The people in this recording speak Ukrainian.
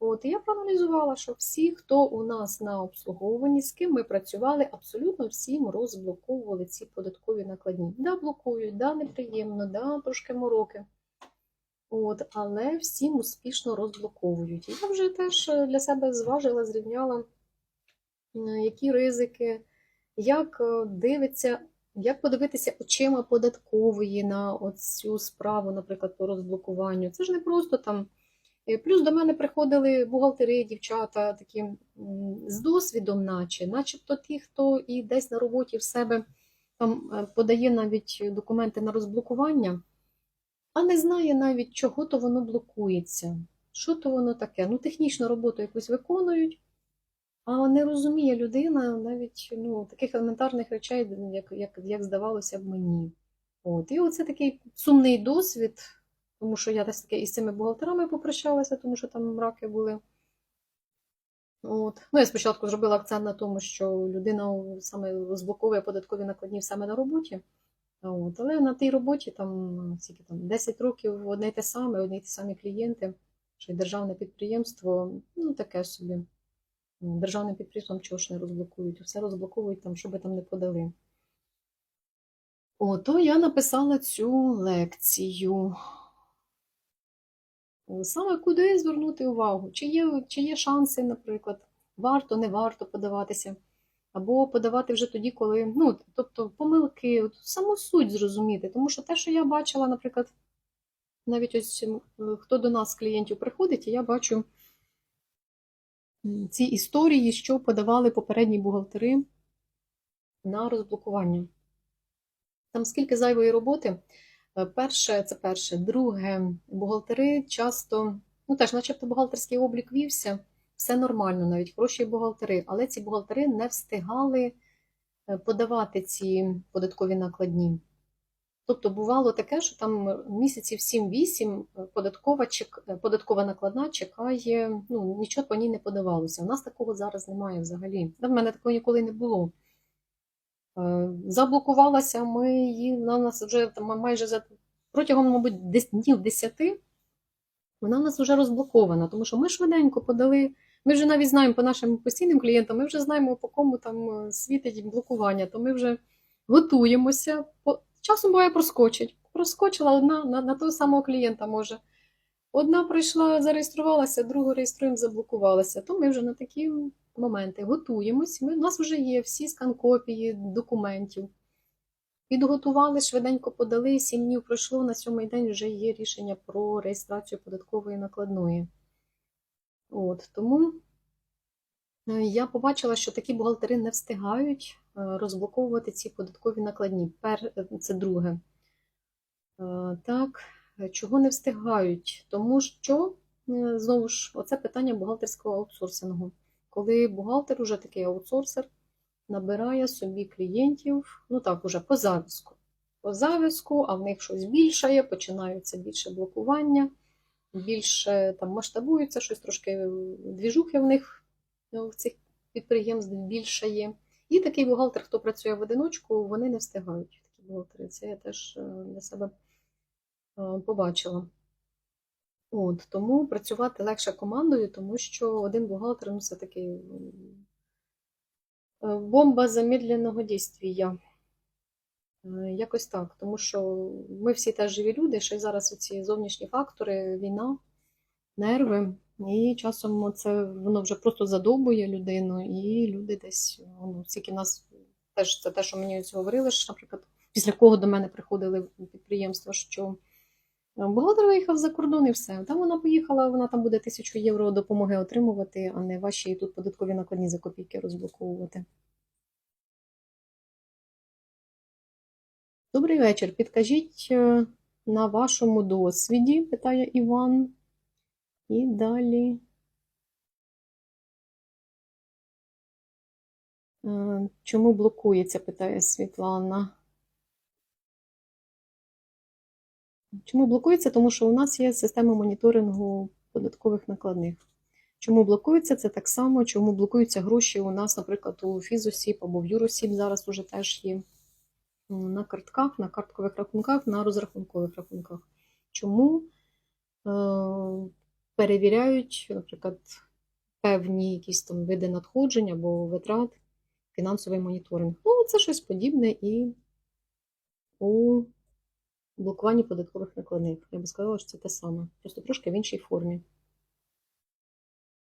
От, я проаналізувала, що всі, хто у нас на обслуговуванні, з ким ми працювали, абсолютно всім розблоковували ці податкові накладні. Да, блокують, да, неприємно, да, трошки мороки. От, але всім успішно розблоковують. Я вже теж е, для себе зважила, зрівняла, е, які ризики, як е, дивиться, як подивитися очима податкової на цю справу, наприклад, по розблокуванню. Це ж не просто там. Е, Плюс до мене приходили бухгалтери, дівчата такі з досвідом, наче, начебто ті, хто і десь на роботі в себе там е, подає навіть документи на розблокування, а не знає навіть, чого то воно блокується, що то воно таке. Ну, технічну роботу якусь виконують, а не розуміє людина навіть ну, таких елементарних речей, як, як, як здавалося б мені. От. І оце такий сумний досвід, тому що я десь таки із цими бухгалтерами попрощалася, тому що там мраки були. От. Ну, я спочатку зробила акцент на тому, що людина саме розблоковує податкові накладні саме на роботі. От. Але на тій роботі там, скільки там 10 років одне й те саме, одні й ті самі клієнти, що й державне підприємство, ну таке собі. Державним підприємством чого ж не розблокують? Все розблоковують там, що би там не подали. Ото я написала цю лекцію. Саме куди звернути увагу? Чи є, чи є шанси, наприклад, варто, не варто подаватися, або подавати вже тоді, коли, ну, тобто помилки, от саму суть зрозуміти. Тому що те, що я бачила, наприклад, навіть ось хто до нас клієнтів приходить, і я бачу ці історії, що подавали попередні бухгалтери на розблокування. Там скільки зайвої роботи. Е, Перше, це перше. Друге, бухгалтери часто, ну теж, начебто, бухгалтерський облік вівся, все нормально, навіть хороші бухгалтери, але ці бухгалтери не встигали е, подавати ці податкові накладні. Тобто бувало таке, що там місяців 7-8 податкова, е, податкова накладна чекає, ну нічого по ній не подавалося. У нас такого зараз немає взагалі. В мене такого ніколи не було. Е, Заблокувалася, ми її у нас вже майже за протягом, мабуть, десь днів 10 вона у нас вже розблокована, тому що ми швиденько подали. Ми вже навіть знаємо по нашим постійним клієнтам, ми вже знаємо, по кому там е, світить блокування, то ми вже готуємося. Часом буває проскочить. Проскочила одна на, на того самого клієнта може. Одна прийшла, зареєструвалася, другу реєструємо, заблокувалася. То ми вже на такі моменти готуємось. Ми, у нас вже є всі скан-копії документів. Підготували, швиденько подали, сім днів пройшло, на сьомий день вже є рішення про реєстрацію податкової накладної. От, тому е, я побачила, що такі бухгалтери не встигають е, розблоковувати ці податкові накладні. Пер, е, це друге. Так, чого не встигають? Тому що, е, знову ж, оце питання бухгалтерського аутсорсингу. Коли бухгалтер, уже такий аутсорсер, набирає собі клієнтів, ну так, уже по завязку. По завязку, а в них щось більше є, починаються більше блокування, більше там масштабуються, щось трошки е, двіжухи в них в цих підприємств більше є. І такий бухгалтер, хто працює в одиночку, вони не встигають. Такі бухгалтери. Це я теж е, для себе е, побачила. От, тому працювати легше командою, тому що один бухгалтер, ну, все-таки е, бомба замедленого дійствія. Е, Якось так, тому що ми всі теж живі люди, ще й зараз ці зовнішні фактори, війна, нерви, і часом це воно вже просто задовбує людину, і люди десь, ну, стільки нас теж це те, що мені ось говорили, що, наприклад, після кого до мене приходили підприємства, що бухгалтер виїхав за кордон і все. Там вона поїхала, вона там буде тисячу євро допомоги отримувати, а не ваші тут податкові накладні за копійки розблоковувати. Добрий вечір. Підкажіть е, на вашому досвіді, питає Іван. І далі. Е, Чому блокується, питає Світлана. Чому блокується? Тому що у нас є система моніторингу податкових накладних. Чому блокується? Це так само, чому блокуються гроші у нас, наприклад, у Фізосіб або в Юросіб зараз уже теж є на картках, на карткових рахунках, на розрахункових рахунках. Чому? Е, перевіряють, наприклад, певні якісь там види надходжень або витрат, фінансовий моніторинг. Ну, це щось подібне і у блокуванні податкових накладних. Я би сказала, що це те саме, просто трошки в іншій формі.